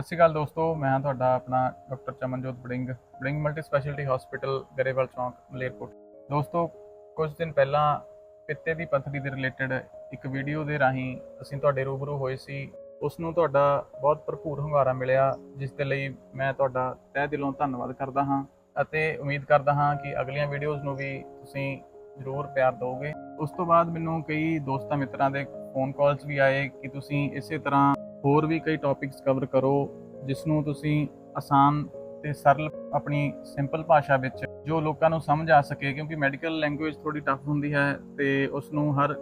ਸਤਿ ਸ਼੍ਰੀ ਅਕਾਲ ਦੋਸਤੋ, ਮੈਂ ਤੁਹਾਡਾ ਆਪਣਾ doctor Chamanjot Baring Baring multi speciality hospital, Grewal ਚੌਂਕ, ਮਲੇਰਕੋਟ। ਦੋਸਤੋ, ਕੁਝ ਦਿਨ ਪਹਿਲਾਂ ਪਿੱਤੇ ਦੀ ਪੱਥਰੀ ਦੇ ਰਿਲੇਟਡ ਇੱਕ ਵੀਡੀਓ ਦੇ ਰਾਹੀਂ ਅਸੀਂ ਤੁਹਾਡੇ ਰੂਬਰੂ ਹੋਏ ਸੀ। ਉਸ ਨੂੰ ਤੁਹਾਡਾ ਬਹੁਤ ਭਰਪੂਰ ਹੁੰਗਾਰਾ ਮਿਲਿਆ, ਜਿਸ ਦੇ ਲਈ ਮੈਂ ਤੁਹਾਡਾ ਤਹਿ ਦਿਲੋਂ ਧੰਨਵਾਦ ਕਰਦਾ ਹਾਂ ਅਤੇ ਉਮੀਦ ਕਰਦਾ ਹਾਂ ਕਿ ਅਗਲੀਆਂ ਵੀਡੀਓਜ਼ ਨੂੰ ਵੀ ਤੁਸੀਂ ਜ਼ਰੂਰ ਪਿਆਰ ਦਿਓਗੇ। ਉਸ ਤੋਂ ਬਾਅਦ ਮੈਨੂੰ ਕਈ ਦੋਸਤਾਂ ਮਿੱਤਰਾਂ ਦੇ ਫੋਨ ਕਾਲਸ ਵੀ ਆਏ ਕਿ ਤੁਸੀਂ ਇਸੇ ਤਰ੍ਹਾਂ ਹੋਰ ਵੀ ਕਈ ਟੌਪਿਕਸ ਕਵਰ ਕਰੋ ਜਿਸ ਨੂੰ ਤੁਸੀਂ ਆਸਾਨ ਤੇ ਸਰਲ ਆਪਣੀ ਸਿੰਪਲ ਭਾਸ਼ਾ ਵਿੱਚ ਜੋ ਲੋਕਾਂ ਨੂੰ ਸਮਝ ਆ ਸਕੇ, ਕਿਉਂਕਿ ਮੈਡੀਕਲ ਲੈਂਗੁਏਜ ਥੋੜੀ ਟਫ ਹੁੰਦੀ ਹੈ ਤੇ ਉਸ ਨੂੰ ਹਰ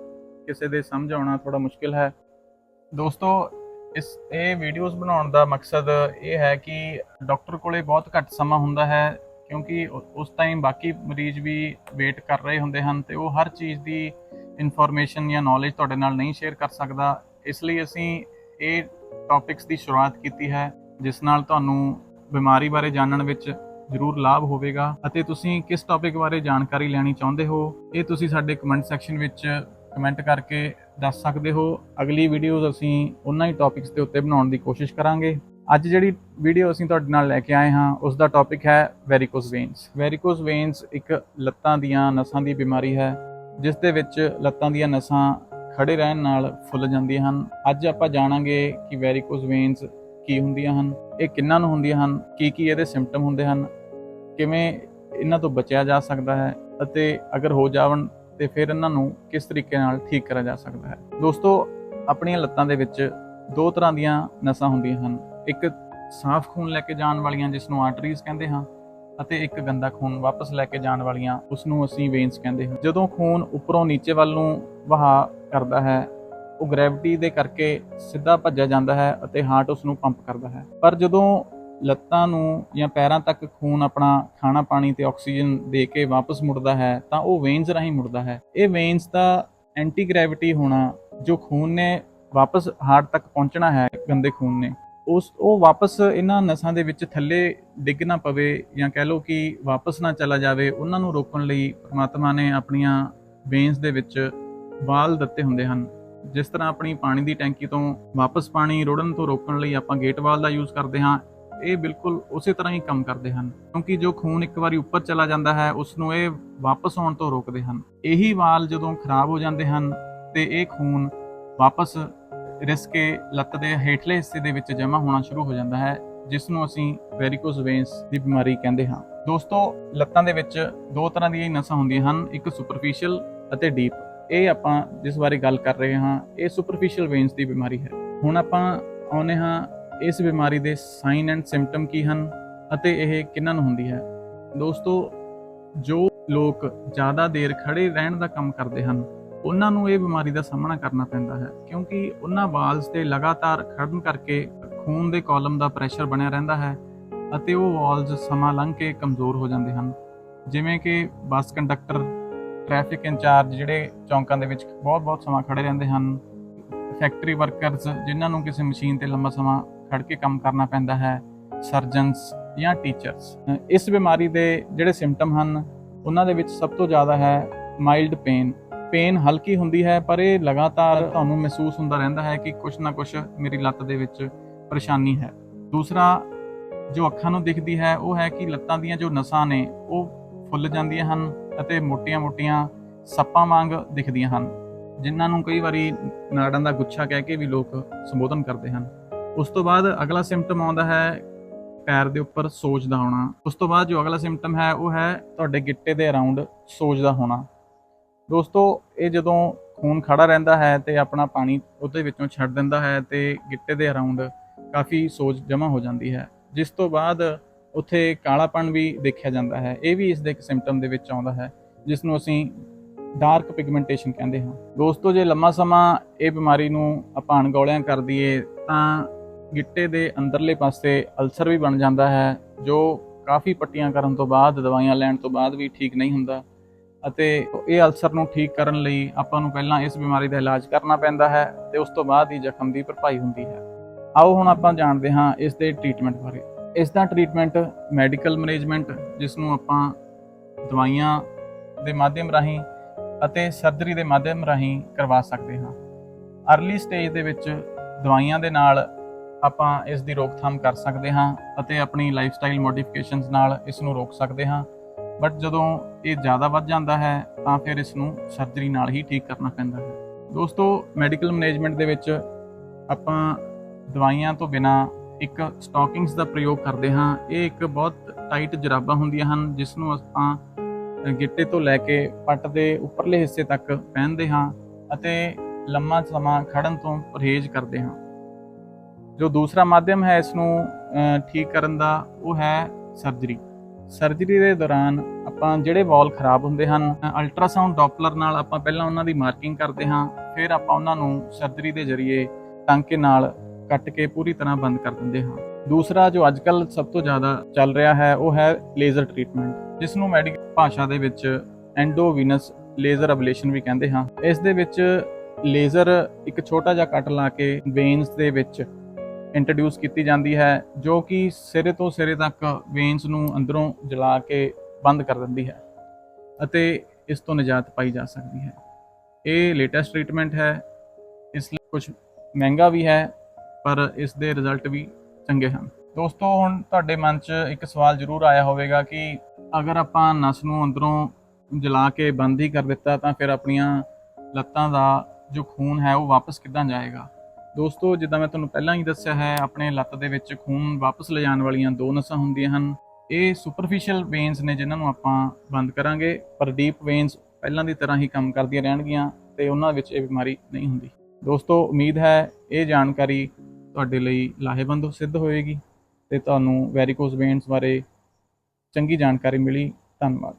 ਕਿਸੇ ਦੇ ਸਮਝ ਆਉਣਾ ਥੋੜਾ ਮੁਸ਼ਕਿਲ ਹੈ। ਦੋਸਤੋ, ਇਸ, ਇਹ ਵੀਡੀਓਜ਼ ਬਣਾਉਣ ਦਾ ਮਕਸਦ ਇਹ ਹੈ ਕਿ ਡਾਕਟਰ ਕੋਲੇ ਬਹੁਤ ਘੱਟ ਸਮਾਂ ਹੁੰਦਾ ਹੈ, ਕਿਉਂਕਿ ਉਸ ਟਾਈਮ ਬਾਕੀ ਮਰੀਜ਼ ਵੀ ਵੇਟ ਕਰ ਰਹੇ ਹੁੰਦੇ ਹਨ ਤੇ ਉਹ ਹਰ ਚੀਜ਼ ਦੀ ਇਨਫੋਰਮੇਸ਼ਨ ਜਾਂ ਨੌਲੇਜ ਤੁਹਾਡੇ ਨਾਲ ਨਹੀਂ ਸ਼ੇਅਰ ਕਰ ਸਕਦਾ। ਇਸ ਲਈ ਅਸੀਂ ਇਹ ਟੌਪਿਕਸ ਦੀ ਸ਼ੁਰੂਆਤ ਕੀਤੀ ਹੈ, ਜਿਸ ਨਾਲ ਤੁਹਾਨੂੰ ਬਿਮਾਰੀ ਬਾਰੇ ਜਾਣਨ ਵਿੱਚ ਜ਼ਰੂਰ ਲਾਭ ਹੋਵੇਗਾ ਅਤੇ ਤੁਸੀਂ ਕਿਸ ਟੌਪਿਕ ਬਾਰੇ ਜਾਣਕਾਰੀ ਲੈਣੀ ਚਾਹੁੰਦੇ ਹੋ, ਇਹ ਤੁਸੀਂ ਸਾਡੇ ਕਮੈਂਟ ਸੈਕਸ਼ਨ ਵਿੱਚ ਕਮੈਂਟ ਕਰਕੇ ਦੱਸ ਸਕਦੇ ਹੋ। ਅਗਲੀ ਵੀਡੀਓਜ਼ ਅਸੀਂ ਉਹਨਾਂ ਹੀ ਟੌਪਿਕਸ ਦੇ ਉੱਤੇ ਬਣਾਉਣ ਦੀ ਕੋਸ਼ਿਸ਼ ਕਰਾਂਗੇ। ਅੱਜ ਜਿਹੜੀ ਵੀਡੀਓ ਅਸੀਂ ਤੁਹਾਡੇ ਨਾਲ ਲੈ ਕੇ ਆਏ ਹਾਂ ਉਸ ਦਾ ਟੌਪਿਕ ਹੈ ਵੈਰੀਕੋਸ ਵੇਨਸ ਵੈਰੀਕੋਸ ਵੇਨਸ ਇੱਕ ਲੱਤਾਂ ਦੀਆਂ ਨਸਾਂ ਦੀ ਬਿਮਾਰੀ ਹੈ, ਜਿਸ ਦੇ ਵਿੱਚ ਲੱਤਾਂ ਦੀਆਂ ਨਸਾਂ ਖੜੇ ਰਹਿਣ ਨਾਲ ਫੁੱਲ ਜਾਂਦੀਆਂ ਹਨ। ਅੱਜ ਆਪਾਂ ਜਾਣਾਂਗੇ ਕਿ ਵੈਰੀਕੋਜ਼ ਵੇਨਸ ਕੀ ਹੁੰਦੀਆਂ ਹਨ, ਇਹ ਕਿੰਨਾਂ ਨੂੰ ਹੁੰਦੀਆਂ ਹਨ, ਕੀ ਕੀ ਇਹਦੇ ਸਿੰਪਟਮ ਹੁੰਦੇ ਹਨ, ਕਿਵੇਂ ਇਹਨਾਂ ਤੋਂ ਬਚਿਆ ਜਾ ਸਕਦਾ ਹੈ ਅਤੇ ਅਗਰ ਹੋ ਜਾਵਣ ਤੇ ਫਿਰ ਇਹਨਾਂ ਨੂੰ ਕਿਸ ਤਰੀਕੇ ਨਾਲ ਠੀਕ ਕਰਿਆ ਜਾ ਸਕਦਾ ਹੈ। ਦੋਸਤੋ, ਆਪਣੀਆਂ ਲੱਤਾਂ ਦੇ ਵਿੱਚ ਦੋ ਤਰ੍ਹਾਂ ਦੀਆਂ ਨਸਾਂ ਹੁੰਦੀਆਂ ਹਨ। ਇੱਕ ਸਾਫ਼ ਖੂਨ ਲੈ ਕੇ ਜਾਣ ਵਾਲੀਆਂ ਜਿਸ ਨੂੰ ਆਰਟਰੀਜ਼ ਕਹਿੰਦੇ ਹਾਂ ਅਤੇ ਇੱਕ ਗੰਦਾ ਖੂਨ ਵਾਪਸ ਲੈ ਕੇ ਜਾਣ ਵਾਲੀਆਂ, ਉਸ ਨੂੰ ਅਸੀਂ ਵੇਨਸ ਕਹਿੰਦੇ ਹਾਂ। ਜਦੋਂ ਖੂਨ ਉੱਪਰੋਂ ਨੀਚੇ ਵੱਲ ਨੂੰ ਵਹਾ ਕਰਦਾ ਹੈ, ਉਹ ਗ੍ਰੈਵਿਟੀ ਦੇ ਕਰਕੇ ਸਿੱਧਾ ਭੱਜਿਆ ਜਾਂਦਾ ਹੈ ਅਤੇ ਹਾਰਟ ਉਸ ਨੂੰ ਪੰਪ ਕਰਦਾ ਹੈ। ਪਰ ਜਦੋਂ ਲੱਤਾਂ ਨੂੰ ਜਾਂ ਪੈਰਾਂ ਤੱਕ ਖੂਨ ਆਪਣਾ ਖਾਣਾ ਪਾਣੀ ਤੇ ਆਕਸੀਜਨ ਦੇ ਕੇ ਵਾਪਸ ਮੁੜਦਾ ਹੈ, ਤਾਂ ਉਹ ਵੇਨਸ ਰਾਹੀਂ ਮੁੜਦਾ ਹੈ। ਇਹ ਵੇਨਸ ਦਾ ਐਂਟੀ ਗ੍ਰੈਵਿਟੀ ਹੋਣਾ ਜੋ ਖੂਨ ਨੇ ਵਾਪਸ ਹਾਰਟ ਤੱਕ ਪਹੁੰਚਣਾ ਹੈ, ਗੰਦੇ ਖੂਨ ਨੇ, ਉਸ ਉਹ ਵਾਪਸ ਇਹਨਾਂ ਨਸਾਂ ਦੇ ਵਿੱਚ ਥੱਲੇ ਡਿੱਗ ਨਾ ਪਵੇ ਜਾਂ ਕਹਿ ਲਓ ਕਿ ਵਾਪਸ ਨਾ ਚਲਾ ਜਾਵੇ, ਉਹਨਾਂ ਨੂੰ ਰੋਕਣ ਲਈ ਪ੍ਰਮਾਤਮਾ ਨੇ ਆਪਣੀਆਂ ਵੇਨਸ ਦੇ ਵਿੱਚ ਵਾਲ ਦਿੱਤੇ ਹੁੰਦੇ ਹਨ। ਜਿਸ ਤਰ੍ਹਾਂ ਆਪਣੀ ਪਾਣੀ ਦੀ ਟੈਂਕੀ ਤੋਂ ਵਾਪਸ ਪਾਣੀ ਰੋੜਨ ਤੋਂ ਰੋਕਣ ਲਈ ਆਪਾਂ ਗੇਟ ਵਾਲ ਦਾ ਯੂਜ਼ ਕਰਦੇ ਹਾਂ, ਇਹ ਬਿਲਕੁਲ ਉਸੇ ਤਰ੍ਹਾਂ ਹੀ ਕੰਮ ਕਰਦੇ ਹਨ। ਕਿਉਂਕਿ ਜੋ ਖੂਨ ਇੱਕ ਵਾਰੀ ਉੱਪਰ ਚਲਾ ਜਾਂਦਾ ਹੈ ਉਸ ਨੂੰ ਇਹ ਵਾਪਸ ਆਉਣ ਤੋਂ ਰੋਕਦੇ ਹਨ। ਇਹੀ ਵਾਲ ਜਦੋਂ ਖਰਾਬ ਹੋ ਜਾਂਦੇ ਹਨ ਤੇ ਇਹ ਖੂਨ ਵਾਪਸ ਰਿਸ ਕੇ ਲੱਤ ਦੇ ਹੇਠਲੇ ਹਿੱਸੇ ਦੇ ਵਿੱਚ ਜਮ੍ਹਾਂ ਹੋਣਾ ਸ਼ੁਰੂ ਹੋ ਜਾਂਦਾ ਹੈ ਜਿਸ ਨੂੰ ਅਸੀਂ ਵੈਰੀਕੋਸ ਵੇਨਸ ਦੀ ਬਿਮਾਰੀ ਕਹਿੰਦੇ ਹਾਂ। ਦੋਸਤੋ, ਲੱਤਾਂ ਦੇ ਵਿੱਚ ਦੋ ਤਰ੍ਹਾਂ ਦੀਆਂ ਹੀ ਨਸਾਂ ਹੁੰਦੀਆਂ ਹਨ, ਇੱਕ ਸੁਪਰਫੀਸ਼ੀਅਲ ਅਤੇ ਡੀਪ ਇਹ ਆਪਾਂ ਜਿਸ ਬਾਰੇ ਗੱਲ ਕਰ ਰਹੇ ਹਾਂ, ਇਹ ਸੁਪਰਫੀਸ਼ੀਅਲ ਵੇਨਸ ਦੀ ਬਿਮਾਰੀ ਹੈ। ਹੁਣ ਆਪਾਂ ਆਉਨੇ ਹਾਂ, ਇਸ ਬਿਮਾਰੀ ਦੇ ਸਾਈਨ ਐਂਡ ਸਿੰਪਟਮ ਕੀ ਹਨ ਅਤੇ ਇਹ ਕਿੰਨਾਂ ਨੂੰ ਹੁੰਦੀ ਹੈ। ਦੋਸਤੋ, ਜੋ ਲੋਕ ਜ਼ਿਆਦਾ ਦੇਰ ਖੜੇ ਰਹਿਣ ਦਾ ਕੰਮ ਕਰਦੇ ਹਨ, ਉਹਨਾਂ ਨੂੰ ਇਹ ਬਿਮਾਰੀ ਦਾ ਸਾਹਮਣਾ ਕਰਨਾ ਪੈਂਦਾ ਹੈ, ਕਿਉਂਕਿ ਉਹਨਾਂ ਵਾਲਸ ਤੇ ਲਗਾਤਾਰ ਖੜਨ ਕਰਕੇ ਖੂਨ ਦੇ ਕਾਲਮ ਦਾ ਪ੍ਰੈਸ਼ਰ ਬਣਿਆ ਰਹਿੰਦਾ ਹੈ ਅਤੇ ਉਹ ਵਾਲਸ ਸਮਾਂ ਲੰਘ ਕੇ ਕਮਜ਼ੋਰ ਹੋ ਜਾਂਦੇ ਹਨ। ਜਿਵੇਂ ਕਿ ਬੱਸ ਕੰਡਕਟਰ ਟ੍ਰੈਫਿਕ ਇੰਚਾਰਜ ਜਿਹੜੇ ਚੌਂਕਾਂ ਦੇ ਵਿੱਚ ਬਹੁਤ-ਬਹੁਤ ਸਮਾਂ ਖੜੇ ਰਹਿੰਦੇ ਹਨ। ਫੈਕਟਰੀ ਵਰਕਰਸ ਜਿਨ੍ਹਾਂ ਨੂੰ ਕਿਸੇ ਮਸ਼ੀਨ ਤੇ ਲੰਬਾ ਸਮਾਂ ਖੜ ਕੇ ਕੰਮ ਕਰਨਾ ਪੈਂਦਾ ਹੈ ਸਰਜਨਸ ਜਾਂ ਟੀਚਰਸ ਇਸ ਬਿਮਾਰੀ ਦੇ ਜਿਹੜੇ ਸਿੰਪਟਮ ਹਨ, ਉਹਨਾਂ ਦੇ ਵਿੱਚ ਸਭ ਤੋਂ ਜ਼ਿਆਦਾ ਹੈ ਮਾਈਲਡ ਪੇਨ ਪੇਨ ਹਲਕੀ ਹੁੰਦੀ ਹੈ, ਪਰ ਇਹ ਲਗਾਤਾਰ ਤੁਹਾਨੂੰ ਮਹਿਸੂਸ ਹੁੰਦਾ ਰਹਿੰਦਾ ਹੈ ਕਿ ਕੁਛ ਨਾ ਕੁਛ ਮੇਰੀ ਲੱਤ ਦੇ ਵਿੱਚ ਪਰੇਸ਼ਾਨੀ ਹੈ। ਦੂਸਰਾ ਜੋ ਅੱਖਾਂ ਨੂੰ ਦਿਖਦੀ ਹੈ, ਉਹ ਹੈ ਕਿ ਲੱਤਾਂ ਦੀਆਂ ਜੋ ਨਸਾਂ ਨੇ, ਉਹ ਫੁੱਲ ਜਾਂਦੀਆਂ ਹਨ। ਅਤੇ ਮੋਟੀਆਂ-ਮੋਟੀਆਂ ਸੱਪਾਂ ਵਾਂਗ ਦਿਖਦੀਆਂ ਹਨ, ਜਿਨ੍ਹਾਂ ਨੂੰ ਕਈ ਵਾਰੀ ਨਾੜਾਂ ਦਾ ਗੁੱਛਾ ਕਹਿ ਕੇ ਵੀ ਲੋਕ ਸੰਬੋਧਨ ਕਰਦੇ ਹਨ। ਉਸ ਤੋਂ ਬਾਅਦ ਅਗਲਾ ਸਿੰਪਟਮ ਆਉਂਦਾ ਹੈ ਪੈਰ ਦੇ ਉੱਪਰ ਸੋਜ ਦਾ ਹੋਣਾ। ਉਸ ਤੋਂ ਬਾਅਦ ਜੋ ਅਗਲਾ ਸਿੰਪਟਮ ਹੈ, ਉਹ ਹੈ ਤੁਹਾਡੇ ਗਿੱਟੇ ਦੇ ਅਰਾਊਂਡ ਸੋਜ ਦਾ ਹੋਣਾ। ਦੋਸਤੋ, ਇਹ ਜਦੋਂ ਖੂਨ ਖੜਾ ਰਹਿੰਦਾ ਹੈ ਤੇ ਆਪਣਾ ਪਾਣੀ ਉਹਦੇ ਵਿੱਚੋਂ ਛੱਡ ਦਿੰਦਾ ਹੈ ਤੇ ਗਿੱਟੇ ਦੇ ਅਰਾਊਂਡ ਕਾਫੀ ਸੋਜ ਜਮ੍ਹਾਂ ਹੋ ਜਾਂਦੀ ਹੈ। ਜਿਸ ਤੋਂ ਬਾਅਦ ਉੱਥੇ ਕਾਲਾਪਣ ਵੀ ਦੇਖਿਆ ਜਾਂਦਾ ਹੈ। ਇਹ ਵੀ ਇਸ ਦੇ ਇੱਕ ਸਿੰਪਟਮ ਦੇ ਵਿੱਚ ਆਉਂਦਾ ਹੈ ਜਿਸ ਨੂੰ ਅਸੀਂ ਡਾਰਕ ਪਿਗਮੈਂਟੇਸ਼ਨ ਕਹਿੰਦੇ ਹਾਂ। ਦੋਸਤੋ, ਜੇ ਲੰਮਾ ਸਮਾਂ ਇਹ ਬਿਮਾਰੀ ਨੂੰ ਆਪਾਂ ਅਣਗੌਲਿਆਂ ਕਰ ਦਈਏ, ਤਾਂ ਗਿੱਟੇ ਦੇ ਅੰਦਰਲੇ ਪਾਸੇ ਅਲਸਰ ਵੀ ਬਣ ਜਾਂਦਾ ਹੈ, ਜੋ ਕਾਫੀ ਪੱਟੀਆਂ ਕਰਨ ਤੋਂ ਬਾਅਦ, ਦਵਾਈਆਂ ਲੈਣ ਤੋਂ ਬਾਅਦ ਵੀ ਠੀਕ ਨਹੀਂ ਹੁੰਦਾ ਅਤੇ ਇਹ ਅਲਸਰ ਨੂੰ ਠੀਕ ਕਰਨ ਲਈ ਆਪਾਂ ਨੂੰ ਪਹਿਲਾਂ ਇਸ ਬਿਮਾਰੀ ਦਾ ਇਲਾਜ ਕਰਨਾ ਪੈਂਦਾ ਹੈ ਤੇ ਉਸ ਤੋਂ ਬਾਅਦ ਹੀ ਜ਼ਖਮ ਦੀ ਭਰਪਾਈ ਹੁੰਦੀ ਹੈ। ਆਓ ਹੁਣ ਆਪਾਂ ਜਾਣਦੇ ਹਾਂ ਇਸ ਦੇ ਟ੍ਰੀਟਮੈਂਟ ਬਾਰੇ। ਇਸ ਦਾ ਟ੍ਰੀਟਮੈਂਟ ਮੈਡੀਕਲ ਮੈਨੇਜਮੈਂਟ ਜਿਸ ਨੂੰ ਆਪਾਂ ਦਵਾਈਆਂ ਦੇ ਮਾਧਿਅਮ ਰਾਹੀਂ ਅਤੇ ਸਰਜਰੀ ਦੇ ਮਾਧਿਅਮ ਰਾਹੀਂ ਕਰਵਾ ਸਕਦੇ ਹਾਂ। ਅਰਲੀ ਸਟੇਜ ਦੇ ਵਿੱਚ ਦਵਾਈਆਂ ਦੇ ਨਾਲ ਆਪਾਂ ਇਸ ਦੀ ਰੋਕਥਾਮ ਕਰ ਸਕਦੇ ਹਾਂ ਅਤੇ ਆਪਣੀ ਲਾਈਫ ਸਟਾਈਲ ਮੋਡੀਫਿਕੇਸ਼ਨਸ ਨਾਲ ਇਸ ਨੂੰ ਰੋਕ ਸਕਦੇ ਹਾਂ। ਬਟ ਜਦੋਂ ਇਹ ਜ਼ਿਆਦਾ ਵੱਧ ਜਾਂਦਾ ਹੈ, ਤਾਂ ਫਿਰ ਇਸ ਨੂੰ ਸਰਜਰੀ ਨਾਲ ਹੀ ਠੀਕ ਕਰਨਾ ਪੈਂਦਾ ਹੈ। ਦੋਸਤੋ ਮੈਡੀਕਲ ਮੈਨੇਜਮੈਂਟ ਦੇ ਵਿੱਚ ਆਪਾਂ ਦਵਾਈਆਂ ਤੋਂ ਬਿਨਾ ਇੱਕ ਸਟਾਕਿੰਗਸ ਦਾ ਪ੍ਰਯੋਗ ਕਰਦੇ ਹਾਂ। ਇਹ ਇੱਕ ਬਹੁਤ ਟਾਈਟ ਜਰਾਬਾਂ ਹੁੰਦੀਆਂ ਹਨ, ਜਿਸ ਨੂੰ ਆਪਾਂ ਗਿੱਟੇ ਤੋਂ ਲੈ ਕੇ ਪੱਟ ਦੇ ਉੱਪਰਲੇ ਹਿੱਸੇ ਤੱਕ ਪਹਿਨਦੇ ਹਾਂ ਅਤੇ ਲੰਮਾ ਸਮਾਂ ਖੜਨ ਤੋਂ ਪਰਹੇਜ਼ ਕਰਦੇ ਹਾਂ। ਜੋ ਦੂਸਰਾ ਮਾਧਿਅਮ ਹੈ ਇਸ ਨੂੰ ਠੀਕ ਕਰਨ ਦਾ, ਉਹ ਹੈ ਸਰਜਰੀ ਸਰਜਰੀ ਦੇ ਦੌਰਾਨ ਆਪਾਂ ਜਿਹੜੇ ਵਾਲ ਖਰਾਬ ਹੁੰਦੇ ਹਨ ਅਲਟਰਾਸਾਊਂਡ ਡੋਪਲਰ ਨਾਲ ਆਪਾਂ ਪਹਿਲਾਂ ਉਹਨਾਂ ਦੀ ਮਾਰਕਿੰਗ ਕਰਦੇ ਹਾਂ, ਫਿਰ ਆਪਾਂ ਉਹਨਾਂ ਨੂੰ ਸਰਜਰੀ ਦੇ ਜ਼ਰੀਏ ਟਾਂਕੇ ਨਾਲ ਕੱਟ ਕੇ ਪੂਰੀ ਤਰ੍ਹਾਂ ਬੰਦ ਕਰ ਦਿੰਦੇ ਹਾਂ। ਦੂਸਰਾ ਜੋ ਅੱਜਕੱਲ ਸਭ ਤੋਂ ਜ਼ਿਆਦਾ ਚੱਲ ਰਿਹਾ ਹੈ, ਉਹ ਹੈ ਲੇਜ਼ਰ ਟ੍ਰੀਟਮੈਂਟ ਜਿਸ ਨੂੰ ਮੈਡੀਕਲ ਭਾਸ਼ਾ ਦੇ ਵਿੱਚ ਐਂਡੋਵੀਨਸ ਲੇਜ਼ਰ ਅਬਲੇਸ਼ਨ ਵੀ ਕਹਿੰਦੇ ਹਾਂ। ਇਸ ਦੇ ਵਿੱਚ ਲੇਜ਼ਰ ਇੱਕ ਛੋਟਾ ਜਿਹਾ ਕੱਟ ਲਾ ਕੇ ਵੇਨਸ ਦੇ ਵਿੱਚ ਇੰਟਰੋਡਿਊਸ ਕੀਤੀ ਜਾਂਦੀ ਹੈ, ਜੋ ਕਿ ਸਿਰੇ ਤੋਂ ਸਿਰੇ ਤੱਕ ਵੇਨਸ ਨੂੰ ਅੰਦਰੋਂ ਜਲਾ ਕੇ ਬੰਦ ਕਰ ਦਿੰਦੀ ਹੈ ਅਤੇ ਇਸ ਤੋਂ ਨਿਜਾਤ ਪਾਈ ਜਾ ਸਕਦੀ ਹੈ। ਇਹ ਲੇਟੈਸਟ ਟ੍ਰੀਟਮੈਂਟ ਹੈ, ਇਸ ਲਈ ਕੁਝ ਮਹਿੰਗਾ ਵੀ ਹੈ ਪਰ ਇਸ ਦੇ ਰਿਜ਼ਲਟ ਵੀ ਚੰਗੇ ਹਨ। ਦੋਸਤੋ, ਹੁਣ ਤੁਹਾਡੇ ਮਨ 'ਚ ਇੱਕ ਸਵਾਲ ਜ਼ਰੂਰ ਆਇਆ ਹੋਵੇਗਾ ਕਿ ਅਗਰ ਆਪਾਂ ਨਸ ਨੂੰ ਅੰਦਰੋਂ ਜਲਾ ਕੇ ਬੰਦ ਹੀ ਕਰ ਦਿੱਤਾ, ਤਾਂ ਫਿਰ ਆਪਣੀਆਂ ਲੱਤਾਂ ਦਾ ਜੋ ਖੂਨ ਹੈ, ਉਹ ਵਾਪਸ ਕਿੱਦਾਂ ਜਾਏਗਾ? ਦੋਸਤੋ, ਜਿੱਦਾਂ ਮੈਂ ਤੁਹਾਨੂੰ ਪਹਿਲਾਂ ਹੀ ਦੱਸਿਆ ਹੈ, ਆਪਣੇ ਲੱਤ ਦੇ ਵਿੱਚ ਖੂਨ ਵਾਪਸ ਲਿਜਾਣ ਵਾਲੀਆਂ ਦੋ ਨਸਾਂ ਹੁੰਦੀਆਂ ਹਨ। ਇਹ ਸੁਪਰਫੀਸ਼ੀਅਲ ਵੇਨਸ ਨੇ ਜਿਨ੍ਹਾਂ ਨੂੰ ਆਪਾਂ ਬੰਦ ਕਰਾਂਗੇ, ਪਰ ਡੀਪ ਵੇਨਸ ਪਹਿਲਾਂ ਦੀ ਤਰ੍ਹਾਂ ਹੀ ਕੰਮ ਕਰਦੀਆਂ ਰਹਿਣਗੀਆਂ ਤੇ ਉਹਨਾਂ ਵਿੱਚ ਇਹ ਬਿਮਾਰੀ ਨਹੀਂ ਹੁੰਦੀ। ਦੋਸਤੋ, ਉਮੀਦ ਹੈ ਇਹ ਜਾਣਕਾਰੀ ਤੁਹਾਡੇ ਲਈ ਲਾਹੇਵੰਦ ਸਿੱਧ ਹੋਏਗੀ ਤੇ ਤੁਹਾਨੂੰ ਵੈਰੀਕੋਸ ਵੇਨਸ ਬਾਰੇ ਚੰਗੀ ਜਾਣਕਾਰੀ ਮਿਲੀ ਧੰਨਵਾਦ।